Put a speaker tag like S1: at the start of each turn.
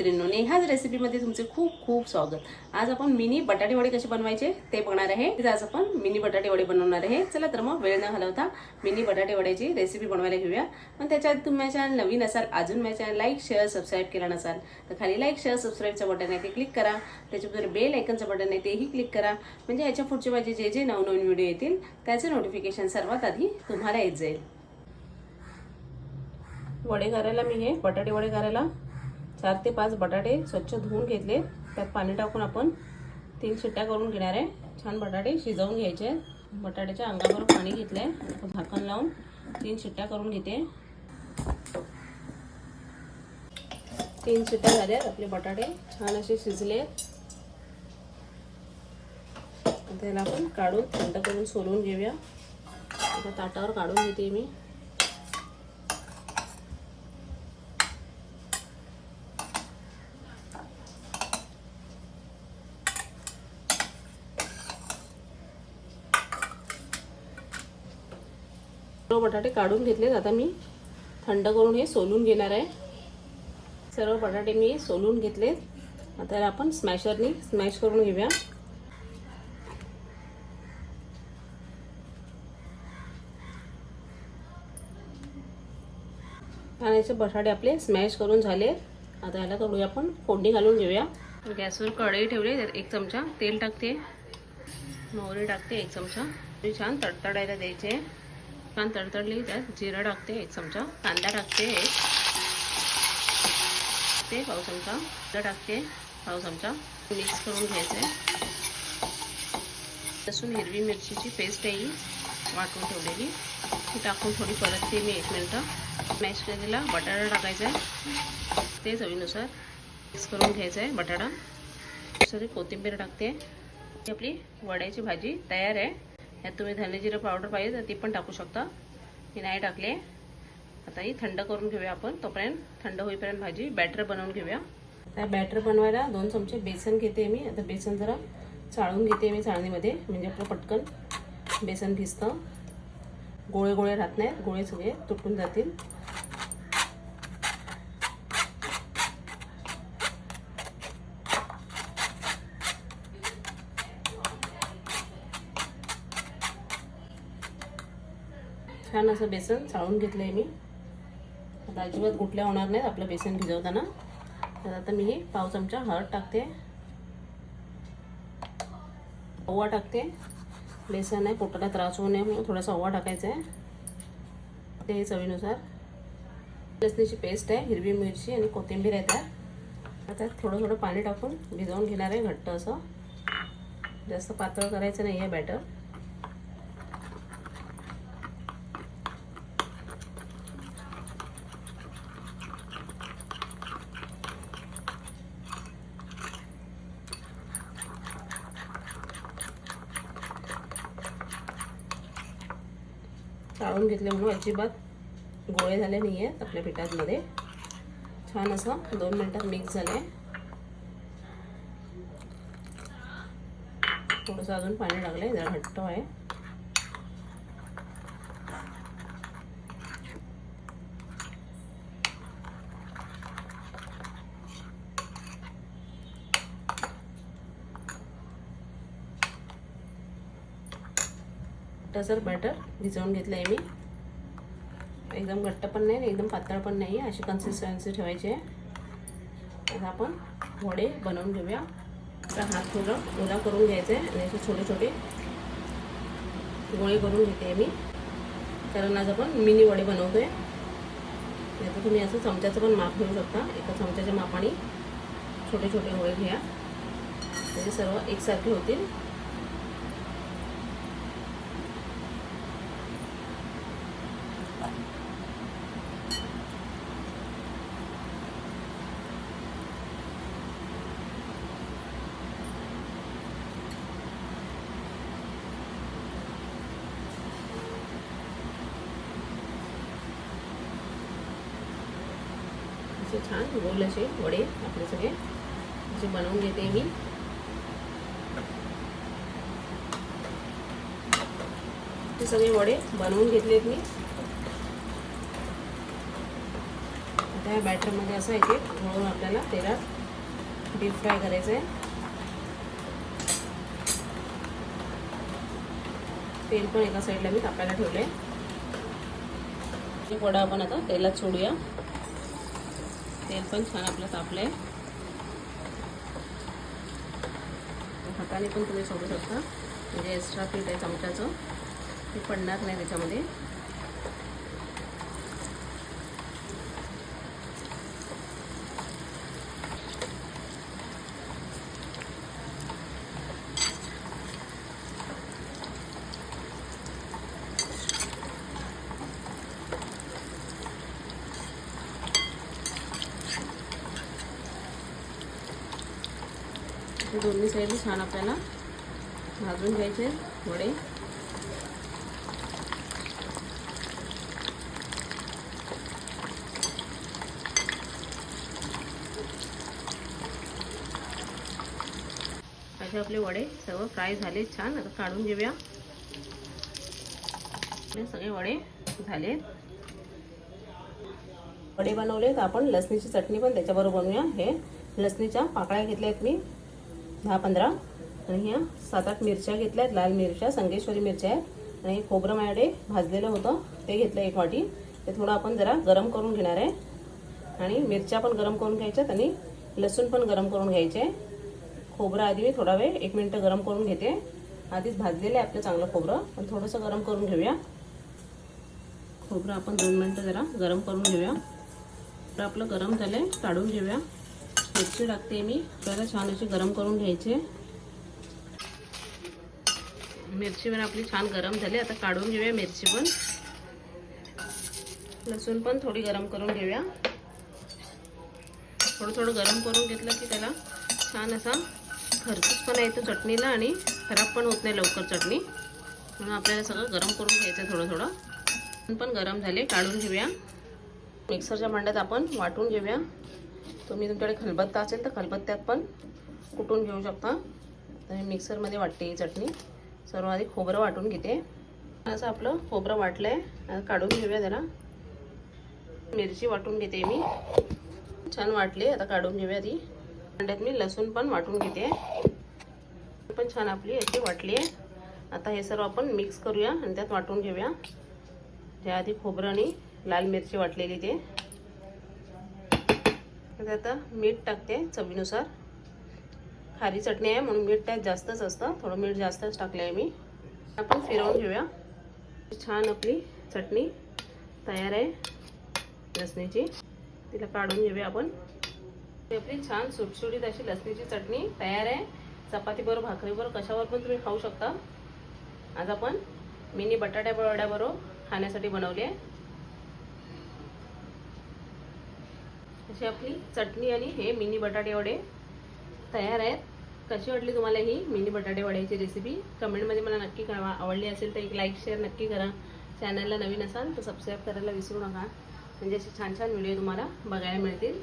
S1: मैत्रिणींनो नेहाज रेसिपीमध्ये तुमचे खूप खूप स्वागत. आज आपण मिनी बटाटे वडे कसे बनवायचे ते बघणार आहे. आज आपण मिनी बटाटे वडे बनवणार आहे. चला तर मग वेळ न घालवता मिनी बटाटे वड्याची रेसिपी बनवायला घेऊया. पण त्याच्यात तुम्ही माझ्या चॅनल नवीन असाल अजून माझ्या चॅनल लाईक शेअर सबस्क्राईब केला नसाल तर खाली लाईक शेअर सबस्क्राईबचं बटन आहे ते क्लिक करा. त्याच्याबरोबर बेल आयकनचं बटन आहे तेही क्लिक करा. म्हणजे ह्याच्या पुढचे माझे जे जे नवनवीन व्हिडिओ येतील त्याचे नोटिफिकेशन सर्वात आधी तुम्हाला येत जाईल. वडे करायला मी हे बटाटे वडे करायला चार ते पाच बटाटे स्वच्छ धुवून घेतले. त्यात पाणी टाकून आपण तीन शिट्ट्या करून घेणार आहे. छान बटाटे शिजवून घ्यायचे. बटाट्याच्या अंगावर पाणी घेतलं आहे झाकण लावून तीन शिट्ट्या करून घेते. तीन शिट्ट्या झाल्यात. आपले बटाटे छान असे शिजले. त्याला आपण काढून थंड करून सोलून घेऊया. आता ताटावर काढून घेते मी. सर्व बटाटे काढून घेतलेत. आता मी थंड करून हे सोलून घेणार आहे. सर्व बटाटे मी सोलून घेतलेत. आता आपण स्मॅशरनी स्मॅश करून घेऊया. पाण्याचे बटाटे आपले स्मॅश करून झाले आता याला करूया आपण फोडणी घालून घेऊया. गॅसवर कढई ठेवली त्यात एक चमचा तेल टाकते. मोहरी टाकते एक चमचा. ते छान तडतडायला द्यायचे. छान तडतडली त्यात जिरं टाकते एक चमचा. कांदा टाकते एक. ते पाव चमचा. जिरं टाकते पाव चमचा. मिक्स करून घ्यायचं लसूण हिरवी मिरचीची पेस्ट आहे वाटून ठेवलेली. ती टाकून थोडी परतते मी एक मिनटं. मॅश केलेला बटाटा टाकायचा आहे ते चवीनुसार मिक्स करून घ्यायचं आहे बटाटा. सगळी कोथिंबीर टाकते. आपली वड्याची भाजी तयार आहे. ह्यात तुम्ही धने जिरं पावडर पाहिजे तर ती पण टाकू शकता. मी नाही टाकले. आता ही थंड करून घेऊया आपण. तोपर्यंत थंड होईपर्यंत भाजी बॅटर बनवून घेऊया. त्या बॅटर बनवायला दोन चमचे बेसन घेते मी. आता बेसन जरा चाळून घेते मी चाळणीमध्ये. म्हणजे आपलं पटकन बेसन भिजतं गोळे गोळे राहत नाहीत. गोळे सगळे तुटून जातील. छान असं बेसन चाळून घेतलं आहे मी. आता अजिबात गुटल्या होणार नाहीत आपलं बेसन भिजवताना. तर आता मी हे पाव चमचा हळद टाकते. ओवा टाकते. बेसन आहे पोटाला त्रास होऊ नये म्हणून थोडासा ओवा टाकायचा आहे ते चवीनुसार. लसणीची पेस्ट आहे हिरवी मिरची आणि कोथिंबीर आहे त्यात. आता थोडं थोडं पाणी टाकून भिजवून घेणार आहे घट्ट असं. जास्त पातळ करायचं नाही आहे बॅटर चाळून घेतल्यामुळे अजिबात गोळे झाले नाही आहेत आपल्या पिठामध्ये छान असं दोन मिनटात मिक्स झाले थोडंसं अजून पाणी लागलं आहे जरा घट्ट आहे. टसर बॅटर भिजवून घेतलं आहे मी. एकदम घट्ट पण नाही एकदम पातळ पण नाही अशी कन्सिस्टन्सी ठेवायची आहे. आता आपण वडे बनवून घेऊया. आता हात थोडं ओला करून घ्यायचं आहे आणि असे छोटे छोटे गोळे करून घेते मी. कारण आज आपण मिनी वडे बनवतो आहे नाही तुम्ही असं चमच्याचं पण माप घेऊ शकता. एका चमच्याच्या मापाने छोटे छोटे गोळे घ्या. म्हणजे सर्व एकसारखे होतील. असे छान. गोल असे वडे आपले सगळे. असे बनवून घेते मी. ते सगळे वडे बनवून घेतलेत मी. आता त्या बॅटरमध्ये असं एक एक म्हणून आपल्याला तेलात डीप फ्राय करायचं आहे तेल पण एका साईडला मी तापायला ठेवले आहे वडा आपण आता तेलात सोडूया. तेल पण छान आपलं तापलंय. हाताने पण तुम्ही सोडू शकता म्हणजे एक्स्ट्रा पीठ आहे चमच्याचं. ते पडणार नाही त्याच्यामध्ये. दोन्ही साईड छान आपल्याला भाजून घ्यायचे वडे. असे आपले वडे सर्व फ्राय झाले छान. आता काढून घेऊया. आपले सगळे वडे झाले. वडे बनवले तर आपण लसणीची चटणी पण त्याच्याबरोबर बनवूया. हे लसणीच्या पाकळ्या घेतल्या आहेत मी. दहा पंधरा. आणि ह्या सात आठ मिरच्या घेतल्या आहेत. लाल मिरच्या संगेश्वरी मिरच्या आहेत. आणि खोबरं माझ्याकडे भाजलेलं होतं. ते घेतलं एक वाटी. ते थोडं आपण जरा गरम करून घेणार आहे. आणि मिरच्या पण गरम करून घ्यायच्यात आणि लसूण पण गरम करून घ्यायचे. खोबरं आधी मी थोडा वेळ एक मिनटं गरम करून घेते. आधीच भाजलेलं आहे आपलं चांगलं खोबरं. पण थोडंसं गरम करून घेऊया. खोबरं आपण दोन मिनटं जरा गरम करून घेऊया. तर आपलं गरम झालं आहे काढून घेऊया. मिरची टाकते मी. त्याला छान अशी गरम करून घ्यायचे. मिरची पण आपली छान गरम झाली. आता काढून घेऊया मिरची पण. लसूण पण थोडी गरम करून घेऊया. थोडं थोडं गरम करून घेतलं की त्याला छान असा खरपूसपणा येतो चटणीला आणि खराब पण होत नाही लवकर चटणी. म्हणून आपल्याला सगळं गरम करून घ्यायचं थोडं थोडं. पण गरम झाले. काढून घेऊया. मिक्सरच्या भांड्यात आपण वाटून घेऊया. तुम्ही तुमच्याकडे खलबत्ता असेल तर खलबत्त्यात पण कुटून घेऊ शकता. तर मिक्सरमध्ये वाटते ही चटणी. सर्व आधी खोबरं वाटून घेते. असं आपलं खोबरं वाटलं आहे काढून घेऊया जरा. मिरची वाटून घेते मी. छान वाटली. आता काढून घेऊया ती. अंड्यात मी लसूण पण वाटून घेते. पण छान आपली अशी वाटली आहे. आता हे सर्व आपण मिक्स करूया आणि त्यात वाटून घेऊया. त्याआधी खोबरं आणि लाल मिरची वाटलेली ते. म्हणजे आता मीठ टाकते चवीनुसार. खारी चटणी आहे म्हणून मीठ त्यात जास्तच असतं. थोडं मीठ जास्तच टाकले आहे मी. आपण फिरवून घेऊया. छान आपली चटणी तयार आहे लसणीची. तिला काढून घेऊया आपण. आपली छान सुटसुटीत अशी लसणीची चटणी तयार आहे. चपातीबरोबर भाकरीबरोबर कशावर पण तुम्ही खाऊ शकता. आज आपण मिनी बटाट्या वड्याबरोबर खाण्यासाठी बनवली आहे. अशी आपली चटणी आणि हे मिनी बटाटे वडे तयार आहेत. कशी वाटली तुम्हाला ही मिनी बटाटे वड्याची रेसिपी कमेंटमध्ये मला नक्की कळवा. आवडली असेल तर एक लाईक शेअर नक्की करा. चॅनलला नवीन असाल तर सबस्क्राईब करायला विसरू नका. म्हणजे असे छान छान व्हिडिओ तुम्हाला बघायला मिळतील.